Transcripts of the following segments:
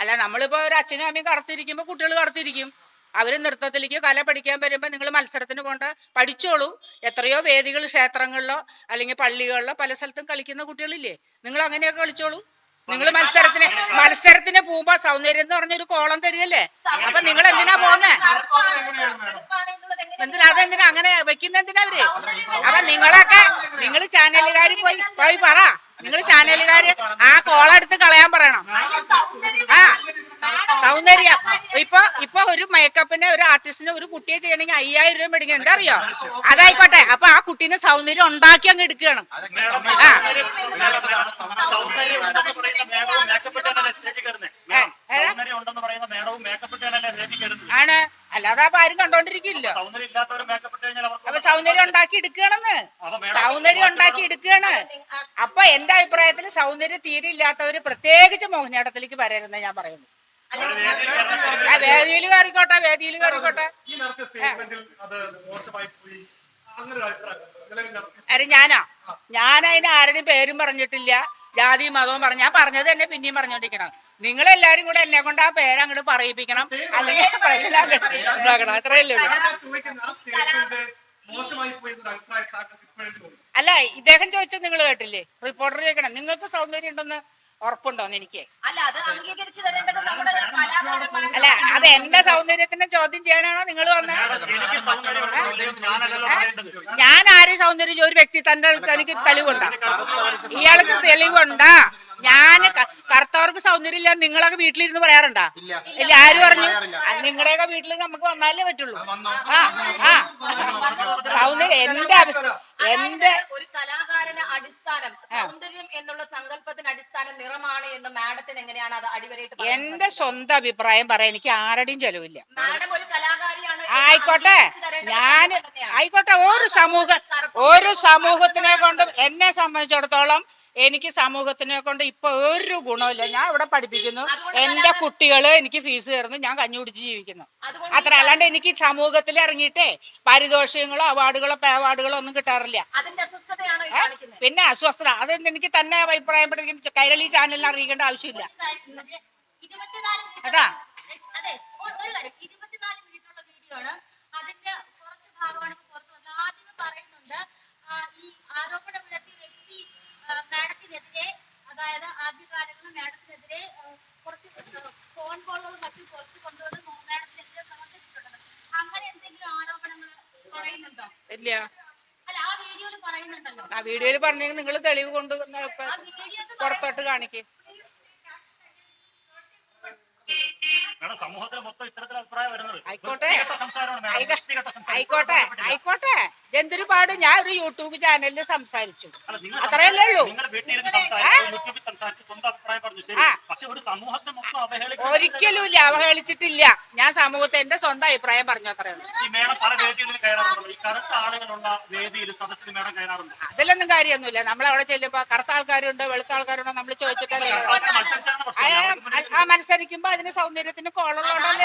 അല്ല നമ്മളിപ്പോ ഒരു അച്ഛനും അമ്മയും കറുത്തിരിക്കുമ്പോ കുട്ടികൾ കറുത്തിരിക്കും. അവർ നൃത്തത്തിലേക്ക് കല പഠിക്കാൻ വരുമ്പോ നിങ്ങൾ മത്സരത്തിന് കൊണ്ട് പഠിച്ചോളൂ. എത്രയോ വേദികൾ ക്ഷേത്രങ്ങളിലോ അല്ലെങ്കിൽ പള്ളികളിലോ പല സ്ഥലത്തും കളിക്കുന്ന കുട്ടികളില്ലേ? നിങ്ങൾ അങ്ങനെയൊക്കെ കളിച്ചോളൂ. നിങ്ങൾ മത്സരത്തിന് മത്സരത്തിന് പോകുമ്പോ സൗന്ദര്യം എന്ന് പറഞ്ഞൊരു കോളം തരികല്ലേ അപ്പൊ നിങ്ങൾ എന്തിനാ പോന്നെ? എന്തിനാ അതെന്തിനാ അങ്ങനെ വെക്കുന്ന എന്തിനാ അവർ? അപ്പൊ നിങ്ങളൊക്കെ നിങ്ങൾ ചാനലുകാർ പോയി പോയി പറ. നിങ്ങൾ ചാനലുകാര് ആ കോളെടുത്ത് കളയാൻ പറയണം. ആ സൗന്ദര്യം. ഇപ്പൊ ഇപ്പൊ ഒരു മേക്കപ്പിന് ഒരു ആർട്ടിസ്റ്റിന് ഒരു കുട്ടിയെ ചെയ്യണമെങ്കിൽ അയ്യായിരം രൂപ മേടിക്കും എന്താ അറിയോ? അതായിക്കോട്ടെ. അപ്പൊ ആ കുട്ടീനെ സൗന്ദര്യം ഉണ്ടാക്കി അങ്ങ് എടുക്കുകയാണ്. ആ. ആണ്. അല്ലാതെ അപ്പൊ ആരും കണ്ടോണ്ടിരിക്കില്ലോ അപ്പൊ സൗന്ദര്യം ഉണ്ടാക്കി എടുക്കണെന്ന് സൗന്ദര്യം ഉണ്ടാക്കി എടുക്കുകയാണ്. അപ്പൊ എന്റെ അഭിപ്രായത്തിൽ സൗന്ദര്യം തീരെ ഇല്ലാത്തവര് പ്രത്യേകിച്ച് മോഹിനിയാട്ടത്തിലേക്ക് വരരുന്ന ഞാൻ പറയുന്നു. വേദിയിൽ കയറിക്കോട്ടെ വേദിയിൽ കയറിക്കോട്ടെ. അരെ ഞാനാ? ഞാൻ അതിന് ആരുടെയും പേരും പറഞ്ഞിട്ടില്ല. ജാതിയും മതവും പറഞ്ഞു. ഞാൻ പറഞ്ഞത് തന്നെ പിന്നെയും പറഞ്ഞോണ്ടിരിക്കണം. നിങ്ങൾ എല്ലാരും കൂടെ എന്നെ കൊണ്ട് ആ പേര് അങ്ങോട്ട് പറയിപ്പിക്കണം. അല്ലെങ്കിൽ മനസ്സിലാക്കണം. അത്രയല്ലേ അല്ല ഇദ്ദേഹം ചോദിച്ചത് നിങ്ങൾ കേട്ടില്ലേ? റിപ്പോർട്ടർ ചോദിക്കണം. നിങ്ങൾക്ക് സൗന്ദര്യം ഉണ്ടെന്ന് ഉറപ്പുണ്ടോന്ന് എനിക്ക്? അല്ല അത് അംഗീകരിച്ചു തരേണ്ടത് നമ്മുടെ കലാകാരന്മാരുടെ അല്ല അത് എന്റെ സൗന്ദര്യത്തിനെ ചോദ്യം ചെയ്യാനാണോ നിങ്ങൾ വന്ന ഞാൻ ആരും സൗന്ദര്യം ചോദിച്ചു? ഒരു വ്യക്തി തന്റെ തനിക്ക് തെളിവുണ്ടാ? ഇയാൾക്ക് തെളിവുണ്ടാ? ഞാൻ കറുത്തവർക്ക് സൗന്ദര്യം ഇല്ല നിങ്ങളൊക്കെ വീട്ടിലിരുന്ന് പറയാറുണ്ടാ? ഇല്ല. ആര് പറഞ്ഞു നിങ്ങളുടെയൊക്കെ വീട്ടിൽ നമുക്ക് വന്നാലേ പറ്റുള്ളൂ. ആ ആ. സൗന്ദര്യം എന്റെ എന്റെ ഒരു കലാകാരന് അടിസ്ഥാനം സൗന്ദര്യം എന്നുള്ള സങ്കല്പത്തിന് അടിസ്ഥാനം നിറമാണ് എന്ന് മാഡത്തിന് എങ്ങനെയാണ് അത് അടിവരയിട്ട് എന്റെ സ്വന്തം അഭിപ്രായം പറയാൻ എനിക്ക് ആരുടെയും ചെലവില്ല. മാഡം ഒരു കലാകാരിയാണ് ആയിക്കോട്ടെ. ഞാൻ ആയിക്കോട്ടെ ഒരു സമൂഹ ഒരു സമൂഹത്തിനെ കൊണ്ടും എന്നെ സംബന്ധിച്ചിടത്തോളം എനിക്ക് സമൂഹത്തിനെ കൊണ്ട് ഇപ്പൊ ഒരു ഗുണമില്ല ഞാൻ ഇവിടെ പഠിപ്പിക്കുന്നു. എന്റെ കുട്ടികൾ എനിക്ക് ഫീസ് തരുന്നു. ഞാൻ കഞ്ഞി കുടിച്ച് ജീവിക്കുന്നു. അത്ര അല്ലാണ്ട് എനിക്ക് സമൂഹത്തിൽ ഇറങ്ങിയിട്ടേ പാരിതോഷികങ്ങളോ അവാർഡുകളോ പേവാർഡുകളോ ഒന്നും കിട്ടാറില്ല. പിന്നെ അസ്വസ്ഥത. അത് എനിക്ക് തന്നെ അഭിപ്രായപ്പെട്ടിരിക്കുന്നു കൈരളി ചാനലിന് അറിയിക്കേണ്ട ആവശ്യമില്ല. കേട്ടാ അതെ ഒ- ഒരു കാര്യം ഇരുപത്തിനാല് മിനിറ്റ് ഉള്ള വീഡിയോ ആണ് അതിന്റെ കുറച്ച് ഭാഗമാണ് ഇപ്പൊ പുറത്തു വന്നത് ആദ്യം പറയുന്നുണ്ട് ആ, ഈ ആരോപണം ഉയർത്തിയ വ്യക്തി ആ, മാഡത്തിനെതിരെ അതായത് ആദ്യകാലങ്ങളിൽ മാഡത്തിനെതിരെ ആ, കുറച്ച് ഫോൺ കോളുകളും മറ്റും പുറത്തു കൊണ്ടുവന്ന് മോ- മാഡത്തിനെതിരെ സമർപ്പിച്ചിട്ടുണ്ടെന്ന് അങ്ങനെ എന്തെങ്കിലും ആരോപണങ്ങൾ പറയുന്നുണ്ടോ ഇല്ല അല്ല ആ വീഡിയോയിൽ പറയുന്നുണ്ടല്ലോ. ആ വീഡിയോയിൽ പറഞ്ഞെങ്കിൽ നിങ്ങൾ തെളിവ് കൊണ്ട് ആ വീഡിയോ പുറത്തോട്ട് കാണിക്കേ. ആയിക്കോട്ടെ. ആയിക്കോട്ടെ. ആയിക്കോട്ടെ. എന്തൊരു പാട്? ഞാൻ ഒരു യൂട്യൂബ് ചാനലിൽ സംസാരിച്ചു. അത്രയല്ലേ ഉള്ളൂ. നിങ്ങൾ വീട്ടിലിരുന്ന് സംസാരിച്ചു യൂട്യൂബിൽ സംസാരിച്ചു സ്വന്തം അഭിപ്രായം പറഞ്ഞു. ശരി. പക്ഷെ ഒരു സമൂഹത്തെ മൊത്തം അവഹേളിക്കുന്ന ഒരിക്കലും ഇല്ല. അവഹേളിച്ചിട്ടില്ല. ഞാൻ സമൂഹത്തെ എന്റെ സ്വന്തം അഭിപ്രായം പറഞ്ഞു അത്രയാണ് അതിലൊന്നും കാര്യമൊന്നുമില്ല. നമ്മൾ അവിടെ ചെല്ലുമ്പോ കറുത്ത ആൾക്കാരുണ്ട് വെളുത്ത ആൾക്കാരുണ്ടോ നമ്മൾ ചോദിച്ചിട്ടല്ലേ? പ്രശ്നം. ആ മത്സരിക്കുമ്പോ അതിന് സൗന്ദര്യത്തിന് മുന്നിൽ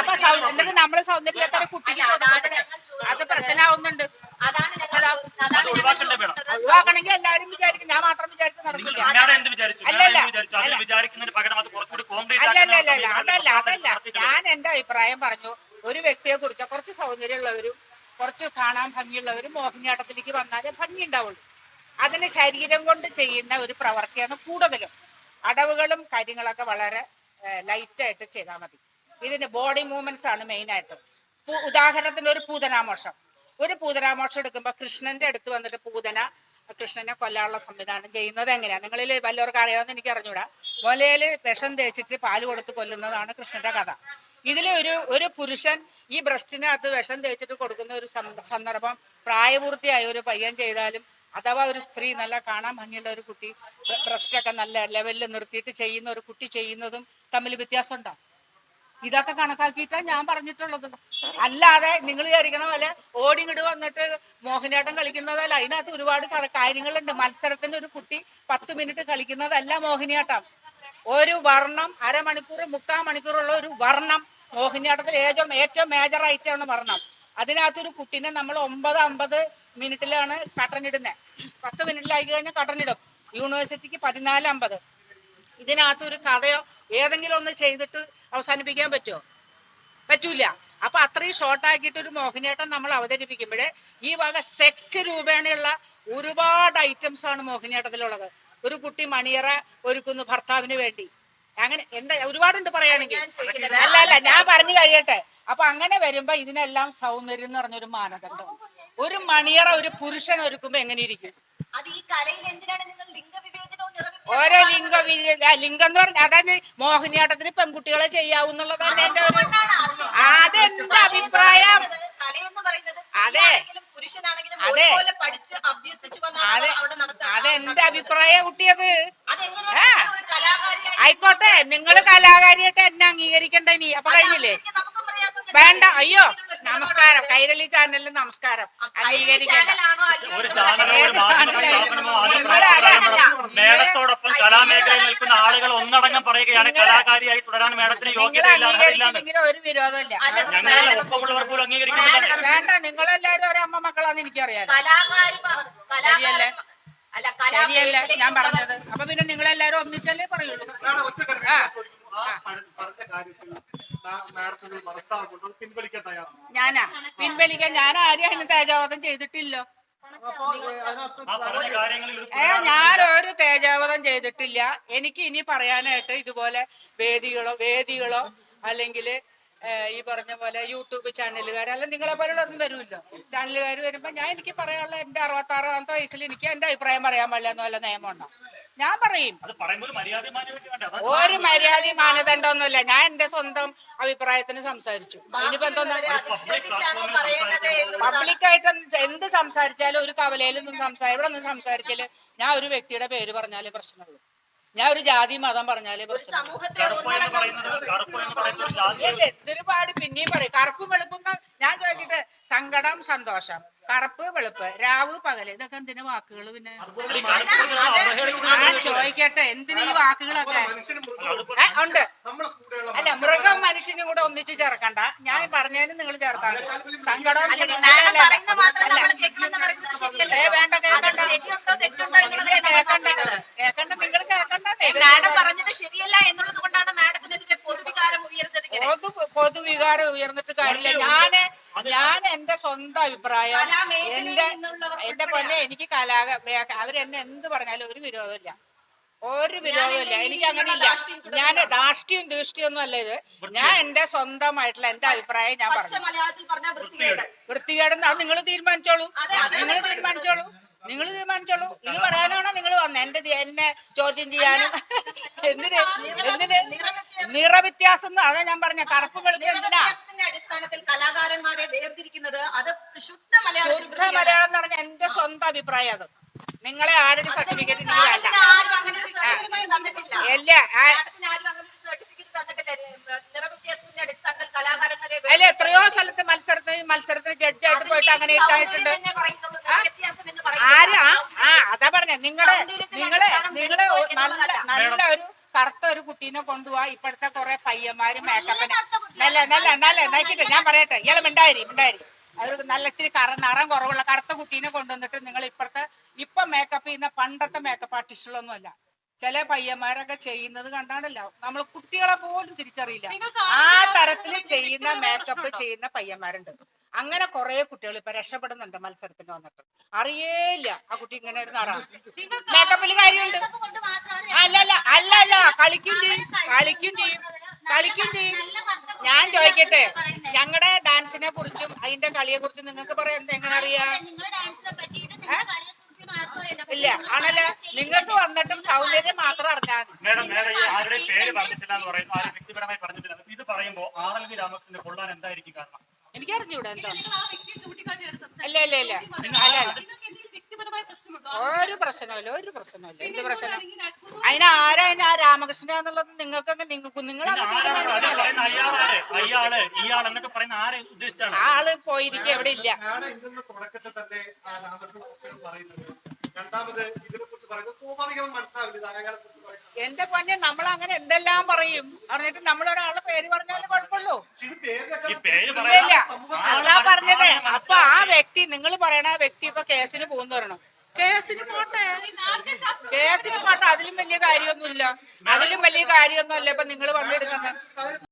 അപ്പൊ സൗന്ദര്യം നമ്മൾ സൗന്ദര്യത്തെ കുട്ടിക്ക് അത് അത് പ്രശ്നമാവുന്നുണ്ട് അതാണ് അതാണ് ഒഴിവാക്കണമെങ്കിൽ എല്ലാരും വിചാരിക്കും. ഞാൻ മാത്രം വിചാരിച്ച് നടക്കില്ല. മേഡം എന്ത് വിചാരിച്ചു? അല്ല, മേഡം അല്ല. എന്ത് വിചാരിച്ചു? അതിൽ വിചാരിക്കുന്നതിന് പകരം അത് കുറച്ചുകൂടി കോംപ്ലീറ്റ് അല്ല അല്ല അല്ല അല്ല അതല്ല അതല്ല. ഞാൻ എന്റെ അഭിപ്രായം പറഞ്ഞു. ഒരു വ്യക്തിയെ കുറിച്ച് കുറച്ച് സൗന്ദര്യമുള്ളവരും കുറച്ച് കാണാൻ ഭംഗിയുള്ളവരും മോഹിനിയാട്ടത്തിലേക്ക് വന്നാലേ ഭംഗി ഉണ്ടാവുള്ളൂ. അതിന് ശരീരം കൊണ്ട് ചെയ്യുന്ന ഒരു പ്രവൃത്തിയാണ് കൂടുതലും. അടവുകളും കാര്യങ്ങളൊക്കെ വളരെ ലൈറ്റായിട്ട് ചെയ്താൽ മതി. ഇതിന് ബോഡി മൂവ്മെന്റ്സ് ആണ് മെയിനായിട്ട് ഉദാഹരണത്തിന് ഒരു പൂതനാമോഷം. ഒരു പൂതരാമോക്ഷം എടുക്കുമ്പോൾ കൃഷ്ണന്റെ അടുത്ത് വന്നിട്ട് പൂതന കൃഷ്ണനെ കൊല്ലാനുള്ള സംവിധാനം ചെയ്യുന്നത് എങ്ങനെയാണ് നിങ്ങളിൽ വല്ലവർക്ക് അറിയാമെന്ന് എനിക്ക് അറിഞ്ഞൂടാ. മുലയിൽ വിഷം തേച്ചിട്ട് പാൽ കൊടുത്ത് കൊല്ലുന്നതാണ് കൃഷ്ണന്റെ കഥ. ഇതിൽ ഒരു ഒരു പുരുഷൻ ഈ ബ്രസ്റ്റിനകത്ത് വിഷം തേച്ചിട്ട് കൊടുക്കുന്ന ഒരു സന്ദർഭം പ്രായപൂർത്തിയായ ഒരു പയ്യൻ ചെയ്താലും അഥവാ ഒരു സ്ത്രീ നല്ല കാണാൻ ഭംഗിയുള്ള ഒരു കുട്ടി ബ്രസ്റ്റൊക്കെ നല്ല ലെവലിൽ നിർത്തിയിട്ട് ചെയ്യുന്ന ഒരു കുട്ടി ചെയ്യുന്നതും തമ്മിൽ വ്യത്യാസം ഉണ്ടാവും ഇതൊക്കെ കണക്കാക്കിയിട്ടാണ് ഞാൻ പറഞ്ഞിട്ടുള്ളത്. അല്ലാതെ നിങ്ങൾ വിചാരിക്കണ പോലെ ഓടിങ്ങിട്ട് വന്നിട്ട് മോഹിനിയാട്ടം കളിക്കുന്നതല്ല. അതിനകത്ത് ഒരുപാട് കാര്യങ്ങളുണ്ട്. മത്സരത്തിന്റെ ഒരു കുട്ടി പത്ത് മിനിറ്റ് കളിക്കുന്നതല്ല മോഹിനിയാട്ടം. ഒരു വർണം അരമണിക്കൂർ മുക്കാൽ മണിക്കൂറുള്ള ഒരു വർണം മോഹിനിയാട്ടത്തിൽ ഏറ്റവും ഏറ്റവും മേജർ ആയിട്ടാണ് വർണം. അതിനകത്തൊരു കുട്ടീനെ നമ്മൾ ഒമ്പത് അമ്പത് മിനിറ്റിലാണ് കട്ടനിടുന്നത് പത്ത് മിനിറ്റിലായി കഴിഞ്ഞാൽ കട്ടനിടും യൂണിവേഴ്സിറ്റിക്ക് പതിനാല് അമ്പത്. ഇതിനകത്ത് ഒരു കഥയോ ഏതെങ്കിലും ഒന്ന് ചെയ്തിട്ട് അവസാനിപ്പിക്കാൻ പറ്റുമോ? പറ്റൂല. അപ്പൊ അത്രയും ഷോർട്ട് ആക്കിയിട്ട് ഒരു മോഹിനിയാട്ടം നമ്മൾ അവതരിപ്പിക്കുമ്പോഴേ ഈ വക സെക്സ് രൂപേണയുള്ള ഒരുപാട് ഐറ്റംസ് ആണ് മോഹിനിയാട്ടത്തിലുള്ളത്. ഒരു കുട്ടി മണിയറ ഒരുക്കുന്നു ഭർത്താവിന് വേണ്ടി. അങ്ങനെ എന്താ ഒരുപാടുണ്ട് പറയുകയാണെങ്കിൽ. അല്ല അല്ല ഞാൻ പറഞ്ഞു കഴിയട്ടെ. അപ്പൊ അങ്ങനെ വരുമ്പോ ഇതിനെല്ലാം സൗന്ദര്യം എന്ന് പറഞ്ഞൊരു മാനദണ്ഡം. ഒരു മണിയറ ഒരു പുരുഷൻ ഒരുക്കുമ്പോ എങ്ങനെ ഇരിക്കും അത് ഈ കലയിൽ എന്തിനാണ് നിങ്ങൾ ലിംഗവിവേചനവും ഓരോ ലിംഗം ലിംഗ എന്ന് പറഞ്ഞാൽ അതായത് മോഹിനിയാട്ടത്തിന് പെൺകുട്ടികളെ ചെയ്യാവുന്നുള്ളതാണ് എന്റെ ഒരു അതെന്റെ അഭിപ്രായം. അതെ. അതെ. അതെന്റെ അഭിപ്രായം കുട്ടിയത് ആയിക്കോട്ടെ നിങ്ങൾ കലാകാരിയായിട്ട് എന്നെ അംഗീകരിക്കണ്ട ഇനി. അപ്പൊ കഴിഞ്ഞില്ലേ. വേണ്ട അയ്യോ. നമസ്കാരം. കൈരളി ചാനലിന് നമസ്കാരം. മേഡത്തോടൊപ്പം കലാമേഖലയിൽ നിൽക്കുന്ന ആളുകൾ ഒന്നടങ്കം പറയുകയാണ്. കലാകാരിയായി തുടരാൻ മേഡത്തിന് യോഗ്യതയില്ല ഒരു വിരോധമില്ല. അല്ല, ഞങ്ങളെ ഒപ്പമുള്ളവർ പോലും അംഗീകരിക്കുന്നില്ല. വേണ്ട നിങ്ങളെല്ലാരും ഒരമ്മ മക്കളാന്ന് എനിക്കറിയാം കലാകാരി ശരിയല്ലേ? അല്ല ശരിയല്ല? ഞാൻ പറഞ്ഞത്. അപ്പൊ പിന്നെ നിങ്ങളെല്ലാരും ഒന്നിച്ചല്ലേ പറയുള്ളൂ? മാഡം ഞാൻ ചോദിക്കുന്നു. ആ പറഞ്ഞ കാര്യത്തിൽ ഞാനാ? പിൻവലിക്കാൻ ഞാൻ ആരും അതിന് തേജാവധം ചെയ്തിട്ടില്ലോ. ആ കാര്യങ്ങളിൽ ഒരു ഏ ഞാൻ ഒരു തേജാവധം ചെയ്തിട്ടില്ല. എനിക്ക് ഇനി പറയാനായിട്ട് ഇതുപോലെ വേദികളോ വേദികളോ അല്ലെങ്കിൽ ഈ പറഞ്ഞ പോലെ യൂട്യൂബ് ചാനലുകാർ അല്ല നിങ്ങളെ പോലുള്ളൊന്നും വരുമല്ലോ ചാനലുകാർ വരുമ്പോ ഞാൻ എനിക്ക് പറയാനുള്ള എന്റെ അറുപത്താറാമത്തെ വയസ്സിൽ എനിക്ക് എന്റെ അഭിപ്രായം പറയാൻ പാടില്ല എന്ന് വല്ല നിയമമുണ്ടോ? ഞാൻ പറയും. ഒരു മര്യാദ മാന്യതയ്ക്ക് അതാ ഒരു മര്യാദയും മാനദണ്ഡമൊന്നുമില്ല. ഞാൻ എന്റെ സ്വന്തം അഭിപ്രായത്തിന് സംസാരിച്ചു. പബ്ലിക്കായിട്ട് എന്ത് സംസാരിച്ചാലും ഒരു കവലയിൽ നിന്നും സംസാരിക്കും ഇവിടെ നിന്ന് സംസാരിച്ചാൽ ഞാൻ ഒരു വ്യക്തിയുടെ പേര് പറഞ്ഞാലേ പ്രശ്നമുള്ളൂ. ഞാൻ ഒരു ജാതി മതം പറഞ്ഞാലേ ഒരു പ്രശ്നമുള്ളൂ. സമൂഹത്തെ കറുപ്പ് എന്ന് ഒന്നടങ്കം പറയുന്നത് കറുപ്പ് എന്ന് പറയുന്നത് ഒരു ജാതി. ഇത് എന്തൊരു പാട് പിന്നെയും പറയും. കറുപ്പും വെളുപ്പ് സങ്കടം സന്തോഷം. കറുപ്പ് വെളുപ്പ് രാവ് പകൽ. ഇതൊക്കെ എന്തിനാ വാക്കുകൾ പിന്നെ? ഞാൻ ചോദിക്കട്ടെ. എന്തിനാ ഈ വാക്കുകളൊക്കെ? ഏ, ഉണ്ട്. അല്ല മൃഗം മനുഷ്യനും കൂടെ ഒന്നിച്ച് ചേർക്കണ്ട. ഞാൻ പറഞ്ഞതിന് നിങ്ങൾ ചേർത്താണ് സങ്കടം ഏ, വേണ്ട, കേൾക്കണ്ട. നിങ്ങൾ കേൾക്കണ്ട. കേൾക്കണ്ട നിങ്ങൾ കേൾക്കണ്ട. മാഡം പറഞ്ഞത് ശരിയല്ല എന്നുള്ളത് കൊണ്ടാണ് മാഡത്തിനെതിരെ പൊതുവികാരം ഉയർന്നത് പൊതു പൊതുവികാരം ഉയർന്നിട്ട് കാര്യമില്ല. ഞാൻ ഞാൻ എന്റെ സ്വന്തം അഭിപ്രായം. എന്റെ എന്റെ പൊന്നെ എനിക്ക് കലാ അവരെന്നെ എന്ത് പറഞ്ഞാലും ഒരു വിരോധമില്ല. ഒരു വിരോധമില്ല. എനിക്ക് അങ്ങനെ ഇല്ല. ഞാൻ ധാഷ്ട്യം ദീഷ്ട്യം ഒന്നും അല്ല ഇത്. ഞാൻ എന്റെ സ്വന്തമായിട്ടുള്ള എന്റെ അഭിപ്രായം ഞാൻ പച്ച പറഞ്ഞു വൃത്തികേടെന്ന് അത് നിങ്ങൾ തീരുമാനിച്ചോളൂ. അതെ, നിങ്ങൾ തീരുമാനിച്ചോളൂ. നിങ്ങൾ തീരുമാനിച്ചോളൂ. ഇത് പറയാനാണോ നിങ്ങൾ വന്നത് എന്റെ എന്നെ ചോദ്യം ചെയ്യാനും എന്തിന് എന്തിന്? നിറവ്യത്യാസം അതാ ഞാൻ പറഞ്ഞ കറുപ്പ് വെളുപ്പ് എന്തിനാ? അടിസ്ഥാനത്തിൽ കലാകാരന്മാരെ വേർതിരിക്കുന്നത് അത് ശുദ്ധ മലയാളം ശുദ്ധ മലയാളം എന്ന് പറഞ്ഞ എന്റെ സ്വന്തം അഭിപ്രായം അത്. നിങ്ങളെ ആരുടെ സർട്ടിഫിക്കറ്റ് എനിക്ക് വേണ്ട കലാകാരന്മാരെ അതിൽ എത്രയോ സ്ഥലത്ത് മത്സരത്തിന് മത്സരത്തിന് ജഡ്ജായിട്ട് പോയിട്ട് അങ്ങനെ ഇട്ടായിട്ടുണ്ട് ആരാ? ആ അതാ പറഞ്ഞ. നിങ്ങളെ നിങ്ങളെ നിങ്ങളെ നല്ല നല്ല ഒരു കറുത്ത ഒരു കുട്ടീനെ കൊണ്ടുപോവാ ഇപ്പോഴത്തെ കുറെ പയ്യന്മാര് മേക്കപ്പിന് നല്ല നല്ല നല്ല നോക്കിട്ട് ഞാൻ പറയട്ടെ. ഇയാൾ മിണ്ടായി മിണ്ടായി അവർക്ക് നല്ല ഇത്തിരി കറ നിറം കുറവുള്ള കറുത്ത കുട്ടീനെ കൊണ്ടുവന്നിട്ട് നിങ്ങൾ ഇപ്പോഴത്തെ ഇപ്പൊ മേക്കപ്പ് ചെയ്യുന്ന പണ്ടത്തെ മേക്കപ്പ് ആർട്ടിസ്റ്റുകളൊന്നും അല്ല. ചില പയ്യന്മാരൊക്കെ ചെയ്യുന്നത് കണ്ടാണല്ല. നമ്മൾ കുട്ടികളെ പോലും തിരിച്ചറിയില്ല. ആ തരത്തിൽ ചെയ്യുന്ന മേക്കപ്പ് ചെയ്യുന്ന പയ്യന്മാരുണ്ട്. അങ്ങനെ കുറെ കുട്ടികൾ ഇപ്പൊ രക്ഷപ്പെടുന്നുണ്ട് മത്സരത്തിന് വന്നിട്ട്. അറിയേയില്ല. ആ കുട്ടി ഇങ്ങനെ ഒരു നിറ. മേക്കപ്പിൽ കാര്യമുണ്ട്. കൊണ്ട് മാത്രമാണ് അല്ല അല്ല അല്ല അല്ല കളിക്കും ചെയ്യും കളിക്കും ചെയ്യും. കളിക്കും ചെയ്യും ഞാൻ ചോദിക്കട്ടെ ഞങ്ങളുടെ ഡാൻസിനെ കുറിച്ചും അതിന്റെ കളിയെ കുറിച്ചും നിങ്ങൾക്ക് പറയാൻ എന്താ എങ്ങനെ അറിയാ? നിങ്ങളുടെ ഡാൻസിനെ പറ്റിയിട്ട് നിങ്ങളുടെ കളിയെ കുറിച്ച് ആർക്കും അറിയണ്ട. ഇല്ല ആണല്ലോ. നിങ്ങൾക്ക് വന്നിട്ടും സൗന്ദര്യം മാത്രം അറിഞ്ഞാൽ മതി. മേഡം മേഡം ഈ പേര് പറഞ്ഞിട്ടില്ല എന്ന് പറയുന്നു ആരും വ്യക്തിപരമായി പറഞ്ഞിട്ടില്ല. ഇത് പറയുമ്പോൾ ആർ എൽ വി രാമകൃഷ്ണന്റെ കൊള്ളാൻ എന്തായിരിക്കും കാരണം? എനിക്കറിഞ്ഞൂടെ എന്താ. അല്ല ഇല്ല അല്ല. അല്ല പ്രശ്നമുണ്ടോ? ഒരു പ്രശ്നമില്ല ഒരു പ്രശ്നമില്ല എന്ത് പ്രശ്നം? അതിന് ആരാ അതിന് ആ രാമകൃഷ്ണൻ എന്നുള്ളത് നിങ്ങൾക്കൊക്കെ നിങ്ങൾക്ക് നിങ്ങൾ ആൾ പോയിരിക്കും എവിടെ ഇല്ല. രണ്ടാമത് ഇതിനെ കുറിച്ച് പറയുന്നത് സ്വാഭാവികമായി മനസ്സിലാവില്ല ഇത് കുറിച്ച് പറയുന്നത്. എന്റെ പൊന്നെ നമ്മൾ അങ്ങനെ എന്തെല്ലാം പറയും? പറഞ്ഞിട്ട് നമ്മൾ ഒരാളുടെ പേര് പറഞ്ഞാലും കുഴപ്പമുള്ളൂ. ഇത് പേരിനൊക്കെ ഇല്ല അതാ പറഞ്ഞത്. അപ്പൊ ആ വ്യക്തി നിങ്ങൾ പറയണ ആ വ്യക്തി ഇപ്പൊ കേസിന് പോകുന്നു പറയണം? കേസിന് പോട്ടെ. കേസിന് പോട്ടെ. അതിലും വലിയ കാര്യമൊന്നുമില്ല. അതിലും വലിയ കാര്യമൊന്നുമല്ല ഇപ്പൊ നിങ്ങൾ വന്നെടുക്കുന്നത്